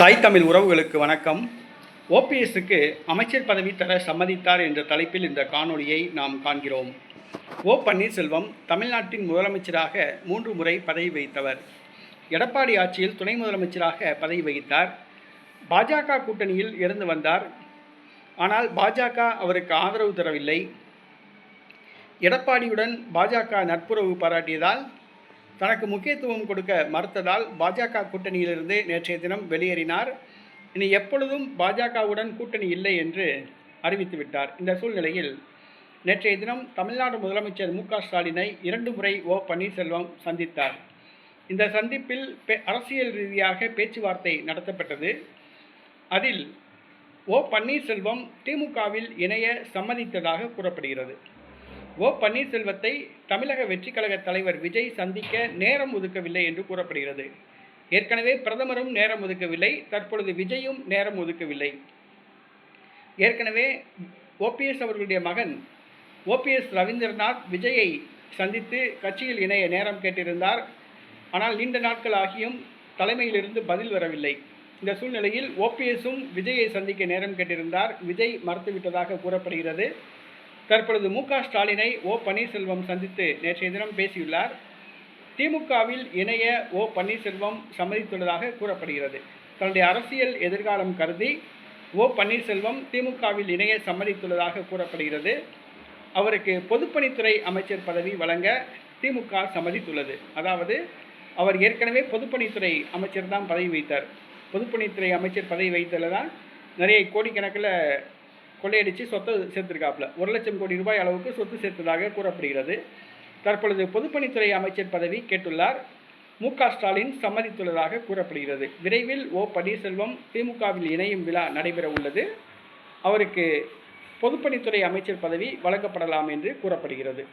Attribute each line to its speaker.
Speaker 1: தாய் தமிழ் உறவுகளுக்கு வணக்கம். ஓபிஎஸ்க்கு அமைச்சர் பதவி தர சம்மதித்தார் என்ற தலைப்பில் இந்த காணொளியை நாம் காண்கிறோம். ஓ பன்னீர்செல்வம் தமிழ்நாட்டின் முதலமைச்சராக மூன்று முறை பதவி வகித்தவர். எடப்பாடி ஆட்சியில் துணை முதலமைச்சராக பதவி வகித்தார். பாஜக கூட்டணியில் இருந்து வந்தார். ஆனால் பாஜக அவருக்கு ஆதரவு தரவில்லை. எடப்பாடியுடன் பாஜக நட்புறவு பாராட்டியதால் தனக்கு முக்கியத்துவம் கொடுக்க மறுத்ததால் பாஜக கூட்டணியிலிருந்து நேற்றைய தினம் வெளியேறினார். இனி எப்பொழுதும் பாஜகவுடன் கூட்டணி இல்லை என்று அறிவித்துவிட்டார் இந்த சூழ்நிலையில் நேற்றைய தினம் தமிழ்நாடு முதலமைச்சர் மு ஸ்டாலினை இரண்டு முறை ஓ பன்னீர்செல்வம் சந்தித்தார். இந்த சந்திப்பில் பே- அரசியல் ரீதியாக பேச்சுவார்த்தை நடத்தப்பட்டது. அதில் ஓ பன்னீர்செல்வம் திமுகவில் இணைய சம்மதித்ததாக கூறப்படுகிறது. ஓ பன்னீர்செல்வத்தை தமிழக வெற்றிக் கழக தலைவர் விஜய் சந்திக்க நேரம் ஒதுக்கவில்லை என்று கூறப்படுகிறது. ஏற்கனவே பிரதமரும் நேரம் ஒதுக்கவில்லை தற்பொழுது விஜயும் நேரம் ஒதுக்கவில்லை. ஏற்கனவே ஓபிஎஸ் அவர்களுடைய மகன் ஓபிஎஸ் ரவீந்திரநாத் விஜயை சந்தித்து கட்சியில் இணைய நேரம் கேட்டிருந்தார். ஆனால் நீண்ட நாட்கள் ஆகியும் தலைமையிலிருந்து பதில் வரவில்லை. இந்த சூழ்நிலையில் ஓபிஎஸும் விஜயை சந்திக்க நேரம் கேட்டிருந்தார். விஜய் மறுத்துவிட்டதாக கூறப்படுகிறது. தற்பொழுது மு ஸ்டாலினை ஓ பன்னீர்செல்வம் சந்தித்து நேற்றைய தினம் பேசியுள்ளார். திமுகவில் இணைய ஓ பன்னீர்செல்வம் சம்மதித்துள்ளதாக கூறப்படுகிறது. தன்னுடைய அரசியல் எதிர்காலம் கருதி ஓ பன்னீர்செல்வம் திமுகவில் இணைய சம்மதித்துள்ளதாக கூறப்படுகிறது. அவருக்கு பொதுப்பணித்துறை அமைச்சர் பதவி வழங்க திமுக சம்மதித்துள்ளது. அதாவது அவர் ஏற்கனவே பொதுப்பணித்துறை அமைச்சர் தான் பதவி வைத்தார். பொதுப்பணித்துறை அமைச்சர் பதவி வைத்ததில் தான் நிறைய கோடிக்கணக்கில் கொள்ளையடித்து சொத்தை சேர்த்திருக்காப்புல. ஒரு லட்சம் கோடி ரூபாய் அளவுக்கு சொத்து சேர்த்ததாக கூறப்படுகிறது. தற்பொழுது பொதுப்பணித்துறை அமைச்சர் பதவி கேட்டுள்ளார். மு ஸ்டாலின் சம்மதித்துள்ளதாக கூறப்படுகிறது. விரைவில் ஓ பன்னீர்செல்வம் திமுகவில் இணையும் விழா நடைபெற உள்ளது. அவருக்கு பொதுப்பணித்துறை அமைச்சர் பதவி வழங்கப்படலாம் என்று கூறப்படுகிறது.